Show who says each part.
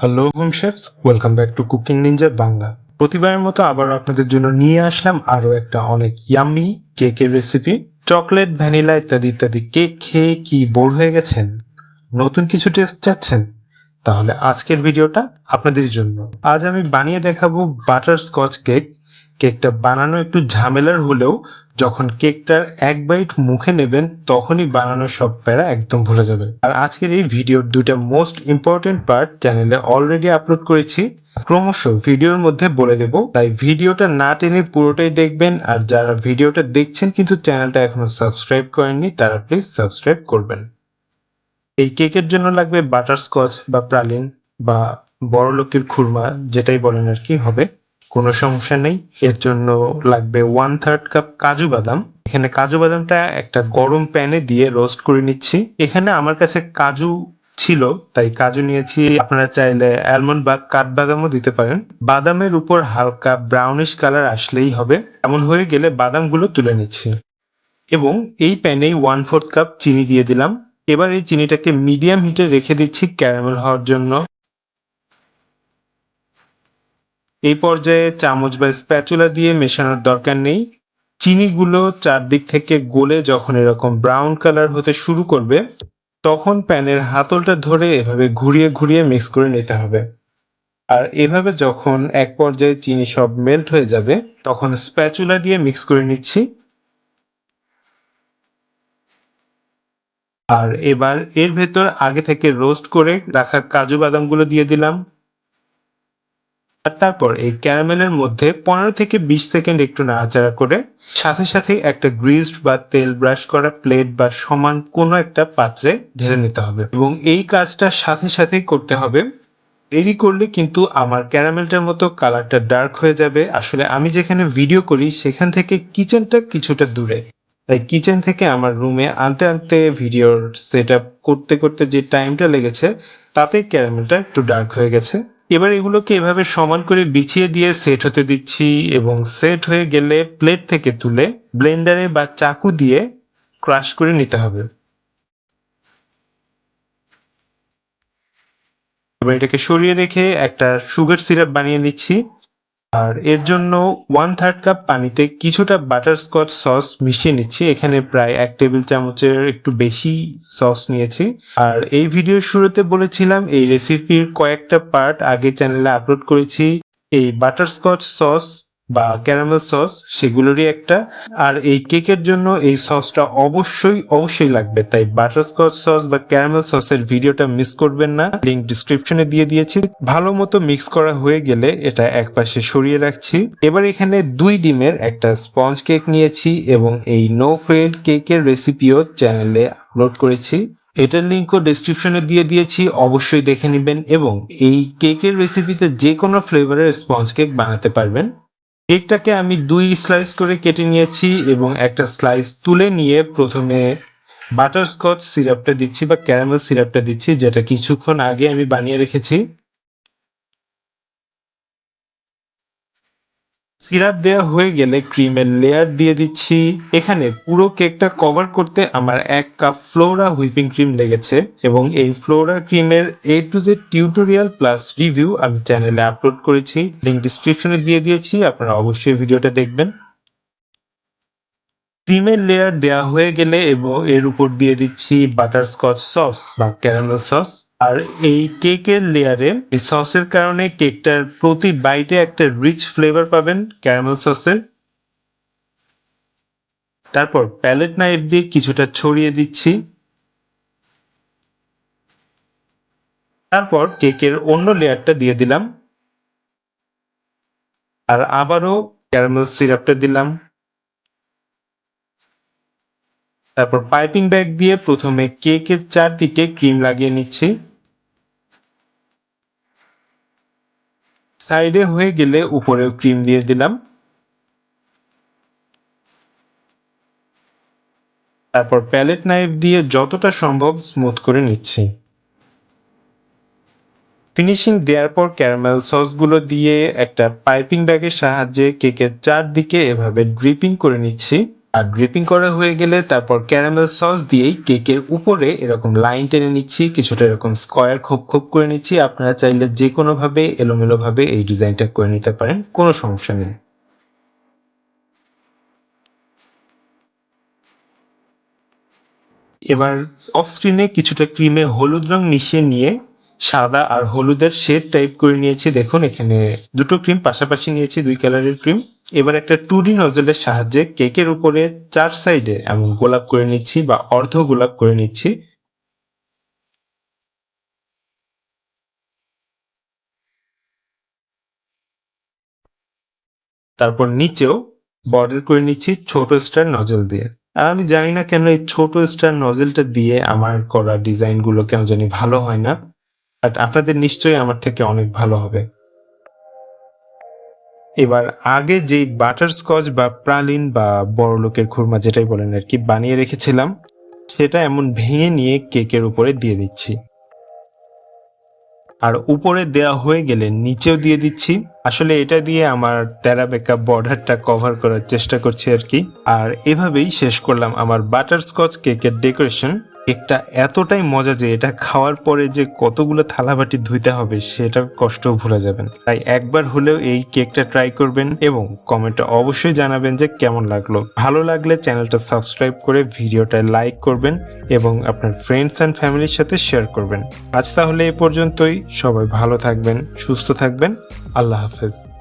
Speaker 1: Hello home chefs welcome back to cooking ninja Bangla প্রতিবারের মতো আবার আপনাদের জন্য নিয়ে আসলাম আরও একটা অনেক ইয়াম্মি কেকের রেসিপি চকলেট ভ্যানিলা ইত্যাদি ইত্যাদি কেক খেয়ে কি বোর হয়ে গেছেন? নতুন কিছু টেস্ট চাচ্ছেন? তাহলে আজকের ভিডিওটা আপনাদের জন্য। আজ আমি বানিয়ে দেখাবো বাটার স্কচ কেক কেকটা বানানো একটু ঝামেলার হলেও যখন কেকটার এক বাইট মুখে নেবেন, তখনই বানানোর সব প্যারা একদম ভুলে যাবে। আর আজকের এই ভিডিওর দুইটা মোস্ট ইম্পর্টেন্ট পার্ট চ্যানেলে অলরেডি আপলোড করেছি। ক্রমশ ভিডিওর মধ্যে বলে দেব, তাই ভিডিওটা না টেনে পুরোটাই দেখবেন। আর যারা ভিডিওটা দেখছেন কিন্তু চ্যানেলটা এখনও সাবস্ক্রাইব করেননি, তারা প্লিজ সাবস্ক্রাইব করবেন। এই কেকের জন্য লাগবে বাটার স্কচ বা প্রালিন বা বড় লোকের খুরমা, যেটাই বলেন আর কি, হবে। কোনো সমস্যা নেই। এর জন্য লাগবে ওয়ান থার্ড কাপ কাজু বাদাম। এখানে কাজু বাদামটা একটা গরম প্যানে দিয়ে রোস্ট করে নিচ্ছি। এখানে আমার কাছে কাজু ছিল, তাই কাজু নিয়েছি। আপনারা চাইলে অ্যালমন্ড বা কাঠবাদামও দিতে পারেন। বাদামের উপর হালকা ব্রাউনিশ কালার আসলেই হবে। এমন হয়ে গেলে বাদামগুলো তুলে নিচ্ছি। এবং এই প্যানেই ওয়ান ফোর্থ কাপ চিনি দিয়ে দিলাম। এবার এই চিনিটাকে মিডিয়াম হিটে রেখে দিচ্ছি ক্যারামেল হওয়ার জন্য। এই পর্যায়ে চামচ বা স্প্যাচুলা দিয়ে মেশানোর দরকার নেই। চিনিগুলো চারদিক থেকে গলে যখন এরকম ব্রাউন কালার হতে শুরু করবে, তখন প্যানের হাতলটা ধরে এভাবে ঘুরিয়ে ঘুরিয়ে মিক্স করে নিতে হবে। আর এভাবে যখন এক পর্যায়ে চিনি সব মেল্ট হয়ে যাবে, তখন স্প্যাচুলা দিয়ে মিক্স করে নিচ্ছি। আর এবার এর ভেতর আগে থেকে রোস্ট করে রাখা কাজু বাদামগুলো দিয়ে দিলাম। আর তারপর এই ক্যারামেলের মধ্যে পনেরো থেকে বিশ সেকেন্ড একটু নাড়াচাড়া করে, সাথে সাথে একটা গ্রিজড বা তেল ব্রাশ করা প্লেট বা সমান কোনো একটা পাত্রে ঢেলে নিতে হবে। এবং এই কাজটা সাথে সাথেই করতে হবে। দেরি করলে কিন্তু আমার ক্যারামেলটার মতো কালারটা ডার্ক হয়ে যাবে। আসলে আমি যেখানে ভিডিও করি, সেখান থেকে কিচেনটা কিছুটা দূরে। তাই কিচেন থেকে আমার রুমে আনতে আনতে ভিডিওর সেট করতে করতে যে টাইমটা লেগেছে, তাতে ক্যারামেলটা একটু ডার্ক হয়ে গেছে। এবার এগুলোকে এভাবে সমান করে বিছিয়ে দিয়ে সেট হতে দিচ্ছি এবং সেট হয়ে গেলে প্লেট থেকে তুলে ব্লেন্ডারে বা চাকু দিয়ে ক্রাশ করে নিতে হবে। এবার এটাকে সরিয়ে রেখে একটা সুগার সিরাপ বানিয়ে নিচ্ছি। আর এর জন্য ওয়ান থার্ড কাপ পানিতে কিছুটা বাটারস্কচ সস মিশিয়ে নিচ্ছি। এখানে প্রায় এক টেবিল চামচের একটু বেশি সস নিয়েছি। আর এই ভিডিওর শুরুতে বলেছিলাম, এই রেসিপির কয়েকটা পার্ট আগে চ্যানেলে আপলোড করেছি। এই বাটারস্কচ সস বা ক্যারামেল সস সেগুলোরই একটা। আর এই কেকের জন্য এই সসটা অবশ্যই অবশ্যই লাগবে। তাই বাটার স্কচ সস বা ক্যারামেল সসের ভিডিওটা মিস করবেন না। লিঙ্ক ডিসক্রিপশনে দিয়ে দিয়েছি। ভালো মতো মিক্স করা হয়ে গেলে এটা একপাশে সরিয়ে রাখছি। এবার এখানে দুই ডিমের একটা স্পঞ্জ কেক নিয়েছি এবং এই নো ফেড কেকের রেসিপিও চ্যানেলে আপলোড করেছি। এটার লিঙ্কও ডিসক্রিপশনে দিয়ে দিয়েছি। অবশ্যই দেখে নেবেন এবং এই কেকের রেসিপিতে যে কোনো ফ্লেভারের স্পঞ্জ কেক বানাতে পারবেন। কেকটাকে আমি দুই স্লাইস করে কেটে নিয়েছি এবং একটা স্লাইস তুলে নিয়ে প্রথমে বাটারস্কচ সিরাপটা দিচ্ছি বা ক্যারামেল সিরাপটা দিচ্ছি, যেটা কিছুক্ষণ আগে আমি বানিয়ে রেখেছি। সিরাপ দেওয়া হয়ে গেলে ক্রিমের লেয়ার দিয়ে দিচ্ছি। এখানে পুরো কেকটা কভার করতে আমার এক কাপ ফ্লোরা হুইপিং ক্রিম লেগেছে এবং এই ফ্লোরা ক্রিমের A to Z tutorial plus review আমি চ্যানেলে আপলোড করেছি। লিঙ্ক ডিসক্রিপশনে দিয়ে দিয়েছি, আপনারা অবশ্যই ভিডিওটা দেখবেন। ক্রিমের লেয়ার দেওয়া হয়ে গেলে এবং, এর উপর দিয়ে দিচ্ছি বাটার স্কচ সস বা ক্যারামেল সস আর এই কেকের লেয়ারে এই সসের কারণে কেকটার প্রতি বাইটে একটা রিচ ফ্লেভার পাবেন ক্যারামেল সসের তারপর প্যালেট নাইফ দিয়ে কিছুটা ছড়িয়ে দিচ্ছি। তারপর কেকের অন্য লেয়ারটা দিয়ে দিলাম। আর আবারও ক্যারামেল সিরাপটা দিলাম। তারপর পাইপিং ব্যাগ দিয়ে প্রথমে কেকের চারদিকে ক্রিম লাগিয়ে নিচ্ছি। সাইডে হয়ে গেলে উপরে ক্রিম দিয়ে দিলাম। তারপর প্যালেট নাইফ দিয়ে যতটা সম্ভব স্মুথ করে নিচ্ছি। ফিনিশিং দেওয়ার পর ক্যারামেল সসগুলো দিয়ে একটা পাইপিং ব্যাগের সাহায্যে কেকের চারদিকে এভাবে ড্রিপিং করে নিচ্ছি। আর ড্রিপিং করা হয়ে গেলে তারপর ক্যারামেল সস দিয়েই কেকের উপরে এরকম লাইন টেনে নিচ্ছি, কিছুটা এরকম স্কোয়ার খোপ খোপ করে নিচ্ছি। আপনারা চাইলে যে কোনোভাবে এলোমেলোভাবে এই ডিজাইনটা করে নিতে পারেন, কোনো সমস্যা নেই। এবার অফ স্ক্রিনে কিছুটা ক্রিমে হলুদ রং মিশিয়ে নিয়ে সাদা আর হলুদের শেড টাইপ করে নিয়েছি। দেখুন, এখানে দুটো ক্রিম পাশাপাশি নিয়েছি দুই কালারের ক্রিম এবার একটা টু ডি নজলের সাহায্যে কেকের উপরে চার সাইডে এমন গোলাপ করে নিচ্ছি বা অর্ধ গোলাপ করে নিচ্ছি। তারপর নিচেও বর্ডার করে নিচ্ছি ছোট স্টার নজল দিয়ে। আর আমি জানি না কেন এই ছোট স্টার নজলটা দিয়ে আমার করা ডিজাইনগুলো কেন জানি ভালো হয় না। বাট আপনাদের নিশ্চয়ই আমার থেকে অনেক ভালো হবে। এবার আগে যেই বাটার স্কচ বা প্রালিন বা বড় লোকের খুরমা যেটাই বলেন আর কি বানিয়ে রেখেছিলাম, সেটা এমন ভেঙে নিয়ে কেকের উপরে দিয়ে দিচ্ছি। আর উপরে দেয়া হয়ে গেলে নিচেও দিয়ে দিচ্ছি। আসলে এটা দিয়ে আমার তেরা বেকা বর্ডারটা কভার করার চেষ্টা করছি আর কি। আর এভাবেই শেষ করলাম আমার বাটার স্কচ কেকের ডেকোরেশন কেকটা এতটাই মজা যে এটা খাওয়ার পরে যে কতগুলো থালাবাটি ধুইতে হবে, সেটার কষ্টও ভুলে যাবেন। তাই একবার হলেও এই কেকটা ট্রাই করবেন এবং কমেন্টে অবশ্যই জানাবেন যে কেমন লাগল। ভালো লাগলে চ্যানেলটা সাবস্ক্রাইব করে ভিডিওটা লাইক করবেন এবং আপনার ফ্রেন্ডস অ্যান্ড ফ্যামিলির সাথে শেয়ার করবেন। আজ তাহলে এই পর্যন্তই। সবাই ভালো থাকবেন, সুস্থ থাকবেন। আল্লাহ হাফেজ।